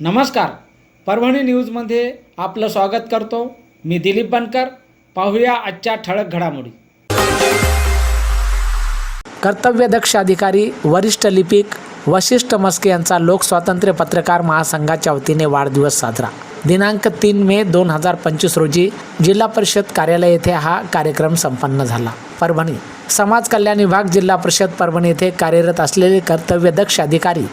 नमस्कार. परभणी न्यूजमध्ये आपलं स्वागत करतो. मी दिलीप बनकर. पाहूया आजच्या ठळक घडामोडी. कर्तव्यदक्ष अधिकारी वरिष्ठ लिपिक वशिष्ठ मस्के यांचा लोकस्वातंत्र्य पत्रकार महासंघाच्या वतीने वाढदिवस साजरा. दिनांक तीन मे दोन हजार पंचवीस रोजी जिल्हा परिषद कार्यालय येथे हा कार्यक्रम संपन्न झाला. परभणी समाज कल्याण विभाग जिल्हा परिषद परभणी येथे कार्यरत असलेले कर्तव्यदक्ष अधिकारी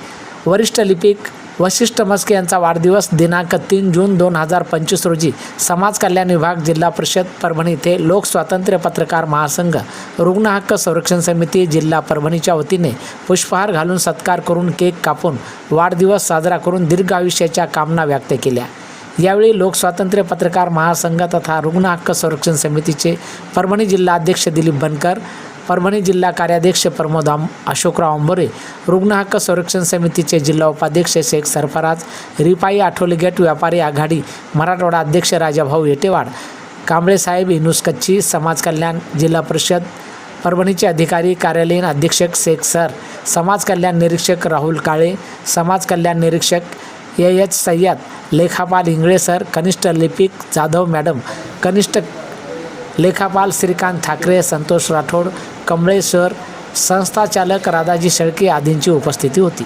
वरिष्ठ लिपिक वशिष्ठ मस्के यांचा वाढदिवस दिनांक तीन जून दोन हजार पंचवीस रोजी समाज कल्याण विभाग जिल्हा परिषद परभणी येथे लोकस्वातंत्र्य पत्रकार महासंघ रुग्ण हक्क संरक्षण समिती जिल्हा परभणीच्या वतीने पुष्पहार घालून सत्कार करून केक कापून वाढदिवस साजरा करून दीर्घ आयुष्याच्या कामना व्यक्त केल्या. यावेळी लोकस्वातंत्र्य पत्रकार महासंघ तथा रुग्ण हक्क संरक्षण समितीचे परभणी जिल्हा अध्यक्ष दिलीप बनकर परभणी जिल्हा कार्याध्यक्ष प्रमोद आम अशोकराव अंबोरे रुग्ण हक्क संरक्षण समितीचे जिल्हा उपाध्यक्ष शेख सरफराज रिपाई आठवले गट व्यापारी आघाडी मराठवाडा अध्यक्ष राजाभाऊ येटेवाड कांबळेसाहेब इनुसकच्ची इनुस कच्ची समाज कल्याण जिल्हा परिषद परभणीचे अधिकारी कार्यालयीन अधीक्षक शेख सर समाज कल्याण निरीक्षक राहुल काळे समाज कल्याण निरीक्षक ए एच सय्यद लेखापाल इंगळे सर कनिष्ठ लिपिक जाधव मॅडम कनिष्ठ लेखापाल श्रीकांत ठाकरे संतोष राठोड कमळेश्वर संस्थाचालक राधाजी शेळके आदींची उपस्थिती होती.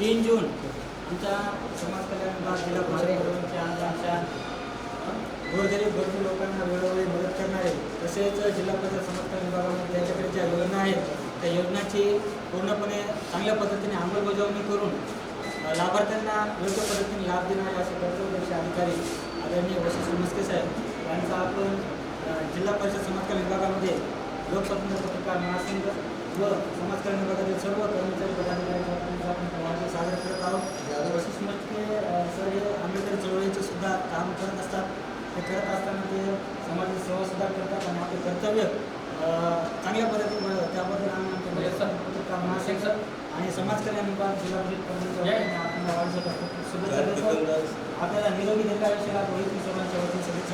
तीन जून आमच्या समाज कल्याण विभाग जिल्हा परिषदेच्या आमच्या गोरगरीब गरजू लोकांना वेळोवेळी मदत करणारे तसेच जिल्हा परिषद समाज कल्याण विभागामध्ये त्यांच्याकडे ज्या योजना आहेत त्या योजनाची पूर्णपणे चांगल्या पद्धतीने अंमलबजावणी करून लाभार्थ्यांना योग्य पद्धतीने लाभ देणारे असे कर्तव्यदक्ष अधिकारी आदरणीय वशिष्ठ मस्के साहेब यांचा आपण जिल्हा परिषद समाज कल्याण विभागामध्ये लोकस्वातंत्र्य पत्रकार महासंघ व समाज कल्याण विभागातील सर्व कर्मचारी पदाधिकाऱ्यांच्या वतीने आपण वाढदिवस साजरा करत आहोत. अ, सर हे आंबेडकर चळवळीचे सुद्धा काम करत असतात. ते करत असताना ते समाजाची सेवा सुद्धा करतात आणि आपले कर्तव्य चांगल्या पद्धतीने त्याबद्दल आम्ही आमच्या पत्रकार महासंघ आणि समाज कल्याण विभाग जिल्हा परिषद देतो. आपल्याला निरोगी आयुष्याला रोहित सर्वांच्या वतीने देतो